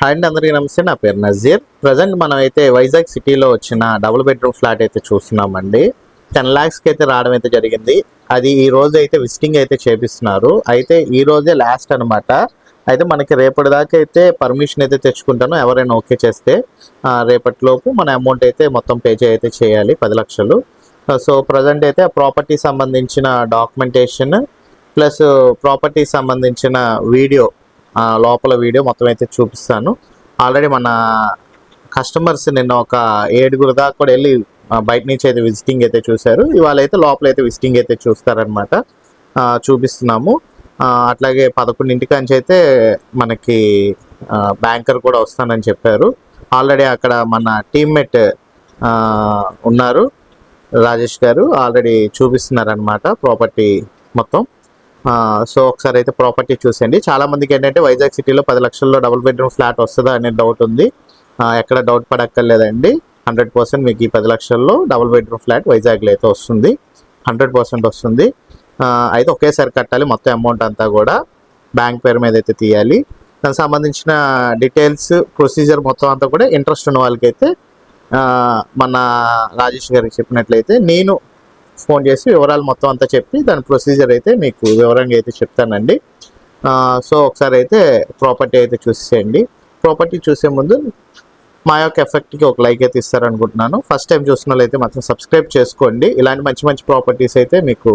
Hi అండి అందరికీ నమస్తే నా పేరు నజీర్. ప్రజెంట్ మనం అయితే వైజాగ్ సిటీలో వచ్చిన డబుల్ బెడ్రూమ్ ఫ్లాట్ అయితే చూస్తున్నామండి. టెన్ ల్యాక్స్కి అయితే రావడం అయితే జరిగింది. అది ఈ రోజు అయితే విజిటింగ్ అయితే చేపిస్తున్నారు. అయితే ఈ రోజే లాస్ట్ అనమాట అయితే మనకి రేపటి దాకా అయితే పర్మిషన్ అయితే తెచ్చుకుంటాను. ఎవరైనా ఓకే చేస్తే రేపటిలోపు మన అమౌంట్ అయితే మొత్తం పే అయితే చేయాలి పది లక్షలు. సో ప్రజెంట్ అయితే ప్రాపర్టీ సంబంధించిన డాక్యుమెంటేషన్ ప్లస్ ప్రాపర్టీ సంబంధించిన వీడియో లోపల వీడియో మొత్తం అయితే చూపిస్తాను. ఆల్రెడీ మన కస్టమర్స్ నిన్న ఒక ఏడుగురు దాకా కూడా వెళ్ళి బయట నుంచి అయితే విజిటింగ్ అయితే చూశారు. ఇవాళ అయితే లోపల అయితే విజిటింగ్ అయితే చూస్తారనమాట చూపిస్తున్నాము. అట్లాగే పదకొండింటికి నుంచి అయితే మనకి బ్యాంకర్ కూడా వస్తానని చెప్పారు. ఆల్రెడీ అక్కడ మన టీమ్మేట్ ఉన్నారు. రాజేష్ గారు ఆల్రెడీ చూపిస్తున్నారనమాట ప్రాపర్టీ మొత్తం. సో ఒకసారి అయితే ప్రాపర్టీ చూసేయండి. చాలా మందికి ఏంటంటే వైజాగ్ సిటీలో పది లక్షల్లో డబుల్ బెడ్రూమ్ ఫ్లాట్ వస్తుందా అనే డౌట్ ఉంది. ఎక్కడ డౌట్ పడక్కర్లేదండి. హండ్రెడ్ పర్సెంట్ మీకు ఈ పది లక్షల్లో డబుల్ బెడ్రూమ్ ఫ్లాట్ వైజాగ్లో అయితే వస్తుంది. హండ్రెడ్ పర్సెంట్ వస్తుంది. అయితే ఒకేసారి కట్టాలి. మొత్తం అమౌంట్ అంతా కూడా బ్యాంక్ పేరు మీద అయితే తీయాలి. దానికి సంబంధించిన డీటెయిల్స్ ప్రొసీజర్ మొత్తం అంతా కూడా ఇంట్రెస్ట్ ఉన్న వాళ్ళకైతే మన రాజేష్ గారికి చెప్పినట్లయితే నేను ఫోన్ చేసి వివరాలు మొత్తం అంతా చెప్పి దాని ప్రొసీజర్ అయితే మీకు వివరంగా అయితే చెప్తానండి. సో ఒకసారి అయితే ప్రాపర్టీ అయితే చూసేయండి. ప్రాపర్టీ చూసే ముందు మా యొక్క ఎఫెక్ట్కి ఒక లైక్ అయితే ఇస్తారనుకుంటున్నాను. ఫస్ట్ టైం చూసిన వాళ్ళైతే మాత్రం సబ్స్క్రైబ్ చేసుకోండి. ఇలాంటి మంచి మంచి ప్రాపర్టీస్ అయితే మీకు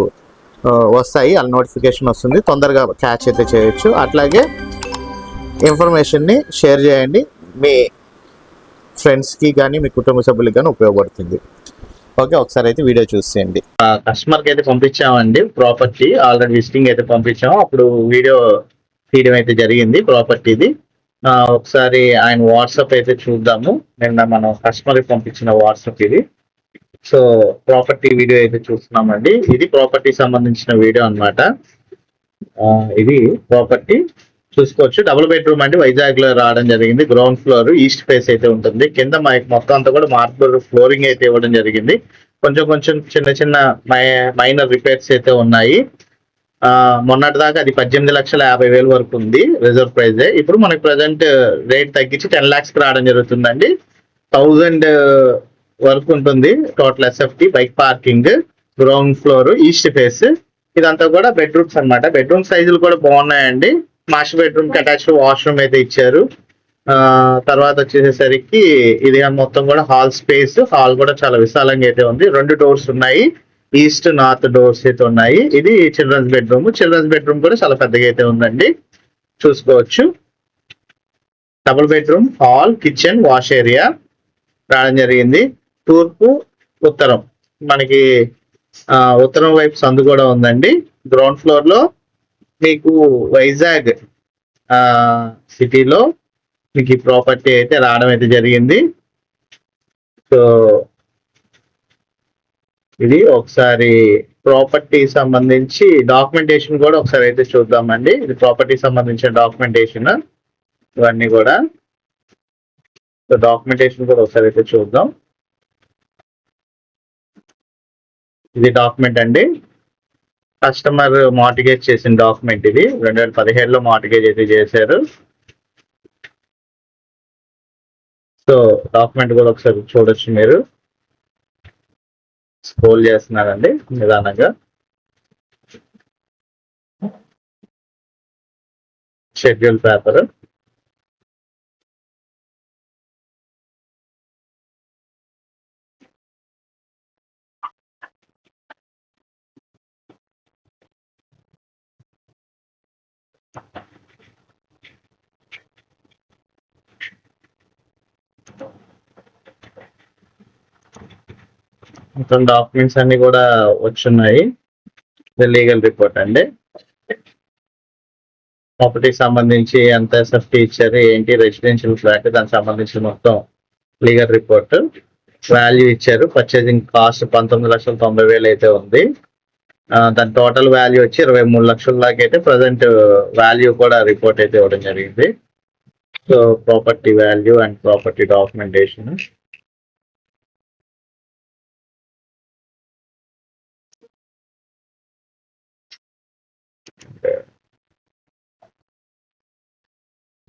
వస్తాయి. వాళ్ళ నోటిఫికేషన్ వస్తుంది. తొందరగా క్యాచ్ అయితే చేయొచ్చు. అట్లాగే ఇన్ఫర్మేషన్ని షేర్ చేయండి. మీ ఫ్రెండ్స్కి కానీ మీ కుటుంబ సభ్యులకి కానీ ఉపయోగపడుతుంది. ఓకే ఒకసారి అయితే వీడియో చూసేయండి కస్టమర్కి అయితే పంపించామండి ప్రాపర్టీ ఆల్రెడీ విజిటింగ్ అయితే పంపించాము. అప్పుడు వీడియో తీయడం అయితే జరిగింది ప్రాపర్టీది ఒకసారి ఆయన వాట్సాప్ అయితే చూద్దాము. నిన్న మనం కస్టమర్కి పంపించిన వాట్సాప్ ఇది. సో ప్రాపర్టీ వీడియో అయితే చూస్తున్నామండి. ఇది ప్రాపర్టీ సంబంధించిన వీడియో అన్నమాట. ఇది ప్రాపర్టీ చూసుకోవచ్చు. డబుల్ బెడ్రూమ్ అండి. వైజాగ్లో రావడం జరిగింది. గ్రౌండ్ ఫ్లోర్ ఈస్ట్ ఫేస్ అయితే ఉంటుంది. కింద మ- మొత్తం అంతా కూడా మార్బుల్ ఫ్లోరింగ్ అయితే ఇవ్వడం జరిగింది. కొంచెం కొంచెం చిన్న చిన్న మైనర్ రిపేర్స్ అయితే ఉన్నాయి. మొన్నటి దాకా అది పద్దెనిమిది లక్షల యాభై వేల వరకు ఉంది రిజర్వ్ ప్రైజ్ ఇప్పుడు మనకి ప్రజెంట్ రేట్ తగ్గించి టెన్ లాక్స్ రావడం జరుగుతుందండి. థౌజండ్ వరకు ఉంటుంది. Total SFT bike parking ground floor east face ఇదంతా కూడా బెడ్రూమ్స్ అన్నమాట. బెడ్రూమ్ సైజులు కూడా బాగున్నాయండి. మాస్టర్ బెడ్రూమ్కి అటాచ్డ్ వాష్రూమ్ అయితే ఇచ్చారు. తర్వాత వచ్చేసరికి ఇది మొత్తం కూడా హాల్ స్పేస్ హాల్ కూడా చాలా విశాలంగా అయితే ఉంది. రెండు డోర్స్ ఉన్నాయి. ఈస్ట్ నార్త్ డోర్స్ అయితే ఉన్నాయి. ఇది చిల్డ్రన్స్ బెడ్రూమ్ చిల్డ్రన్స్ బెడ్రూమ్ కూడా చాలా పెద్దగా అయితే ఉందండి. చూసుకోవచ్చు. Double bedroom hall kitchen wash area రావడం జరిగింది. తూర్పు ఉత్తరం. మనకి ఉత్తరం వైపు సందు కూడా ఉందండి. గ్రౌండ్ ఫ్లోర్లో మీకు వైజాగ్ సిటీలో మీకు ఈ ప్రాపర్టీ అయితే రావడం అయితే జరిగింది. సో ఇది ఒకసారి ప్రాపర్టీ సంబంధించి డాక్యుమెంటేషన్ కూడా ఒకసారి అయితే చూద్దామండి. ఇది ప్రాపర్టీ సంబంధించిన డాక్యుమెంటేషన్ ఇవన్నీ కూడా. సో డాక్యుమెంటేషన్ కూడా ఒకసారి అయితే చూద్దాం. ఇది డాక్యుమెంట్ అండి. కస్టమర్ మార్టిగేజ్ చేసిన డాక్యుమెంట్ ఇది. రెండు వేల పదిహేడులో మార్టిగేజ్ అయితే చేశారు. సో డాక్యుమెంట్ కూడా ఒకసారి చూడొచ్చు మీరు. స్క్రోల్ చేస్తున్నారండి నిదానంగా. Schedule paper. మొత్తం డాక్యుమెంట్స్ అన్ని కూడా వచ్చున్నాయి. లీగల్ రిపోర్ట్ అండి. ప్రాపర్టీకి సంబంధించి ఎంత ఎస్ఎఫ్టీ ఇచ్చారు ఏంటి? రెసిడెన్షియల్ ఫ్లాట్ దానికి సంబంధించి మొత్తం లీగల్ రిపోర్ట్ వాల్యూ ఇచ్చారు పర్చేసింగ్ కాస్ట్ పంతొమ్మిది లక్షల తొంభై వేలు అయితే ఉంది. దాని టోటల్ వాల్యూ వచ్చి ఇరవై మూడు లక్షల దాకా అయితే ప్రజెంట్ వాల్యూ కూడా రిపోర్ట్ అయితే ఇవ్వడం జరిగింది. So property value and property documentation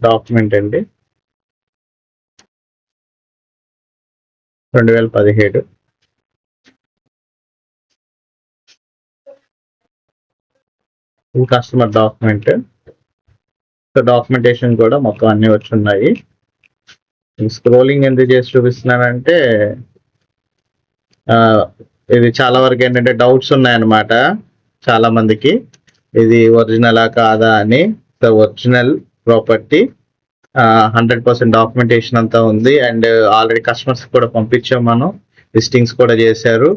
document అండి. రెండు వేల పదిహేడు. ఈ కస్టమర్ డాక్యుమెంట్ సో డాక్యుమెంటేషన్ కూడా మొత్తం అన్ని వచ్చి ఉన్నాయి స్క్రోలింగ్ ఎందుకు చేసి చూపిస్తున్నానంటే ఇది చాలా వరకు ఏంటంటే డౌట్స్ ఉన్నాయన్నమాట చాలా మందికి ఇది ఒరిజినలా కాదా అని. Original property. Hundred percent documentation అంతా ఉంది. అండ్ ఆల్రెడీ కస్టమర్స్ కూడా పంపించాం మనం. లిస్టింగ్స్ కూడా చేశారు.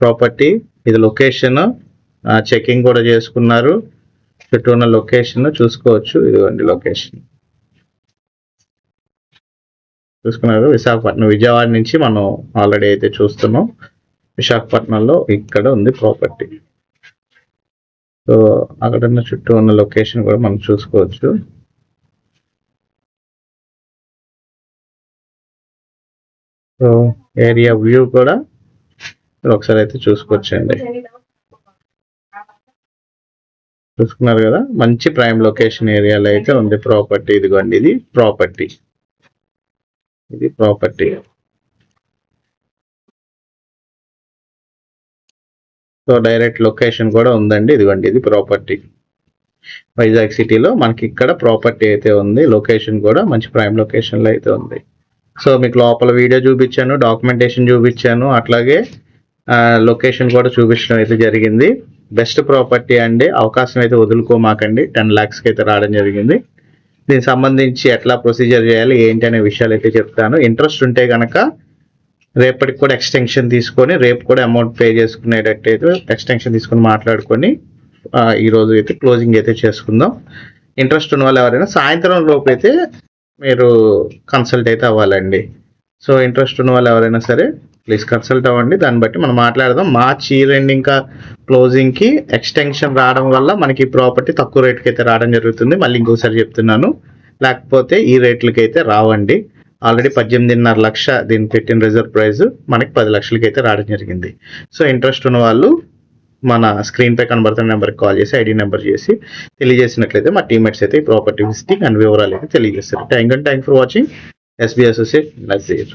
ప్రాపర్టీ ఇది లొకేషన్ చెకింగ్ కూడా చేసుకున్నారు. చుట్టూ ఉన్న లొకేషన్ చూసుకోవచ్చు. ఇదిగోండి లొకేషన్ చూసుకున్నారు? విశాఖపట్నం విజయవాడ నుంచి మనం ఆల్రెడీ అయితే చూస్తున్నాం. విశాఖపట్నంలో ఇక్కడ ఉంది ప్రాపర్టీ సో అక్కడ ఉన్న చుట్టూ ఉన్న లొకేషన్ కూడా మనం చూసుకోవచ్చు. సో ఏరియా వ్యూ కూడా మీరు ఒకసారి అయితే చూసుకోవచ్చండి. చూసుకున్నారు కదా? మంచి ప్రైమ్ లొకేషన్ ఏరియాలో అయితే ఉంది ప్రాపర్టీ. ఇదిగోండి ఇది ప్రాపర్టీ. ఇది ప్రాపర్టీ. సో డైరెక్ట్ లొకేషన్ కూడా ఉందండి. ఇదిగోండి ఇది ప్రాపర్టీ. వైజాగ్ సిటీలో మనకి ఇక్కడ ప్రాపర్టీ అయితే ఉంది. లొకేషన్ కూడా మంచి ప్రైమ్ లొకేషన్లో అయితే ఉంది. సో మీకు లోపల వీడియో చూపించాను డాక్యుమెంటేషన్ చూపించాను అట్లాగే లొకేషన్ కూడా చూపించడం అయితే జరిగింది. బెస్ట్ ప్రాపర్టీ అండి అవకాశం అయితే వదులుకోమాకండి టెన్ ల్యాక్స్కి అయితే రావడం జరిగింది. దీనికి సంబంధించి ఎట్లా ప్రొసీజర్ చేయాలి ఏంటి అనే విషయాలు అయితే చెప్తాను. ఇంట్రెస్ట్ ఉంటే కనుక రేపటికి కూడా ఎక్స్టెన్షన్ తీసుకొని రేపు కూడా అమౌంట్ పే చేసుకునేటట్టు అయితే ఎక్స్టెన్షన్ తీసుకొని మాట్లాడుకొని ఈరోజు అయితే క్లోజింగ్ అయితే చేసుకుందాం. ఇంట్రెస్ట్ ఉన్న వాళ్ళు ఎవరైనా సాయంత్రం లోపు అయితే మీరు కన్సల్ట్ అయితే అవ్వాలండి. సో ఇంట్రెస్ట్ ఉన్న వాళ్ళు ఎవరైనా సరే ప్లీజ్ కన్సల్ట్ అవ్వండి. దాన్ని బట్టి మనం మాట్లాడదాం. మార్చ్ ఈ రెండు ఇంకా క్లోజింగ్కి ఎక్స్టెన్షన్ రావడం వల్ల మనకి ప్రాపర్టీ తక్కువ రేట్కి అయితే రావడం జరుగుతుంది. మళ్ళీ ఇంకోసారి చెప్తున్నాను. లేకపోతే ఈ రేట్లకి అయితే రావండి. ఆల్రెడీ పద్దెనిమిదిన్నర లక్ష దీన్ని పెట్టిన రిజర్వ్ ప్రైస్ మనకి పది లక్షలకి అయితే రావడం జరిగింది. సో ఇంట్రెస్ట్ ఉన్న వాళ్ళు మన స్క్రీన్ పై కనబడుతున్న నెంబర్కి కాల్ చేసి ఐడి నెంబర్ చేసి తెలియజేసినట్లయితే మా టీమేట్స్ అయితే ఈ ప్రాపర్టీ విజిటింగ్ అండ్ వివరాలు అయితే తెలియజేస్తారు. Thank you thank for watching SB associate Nazeer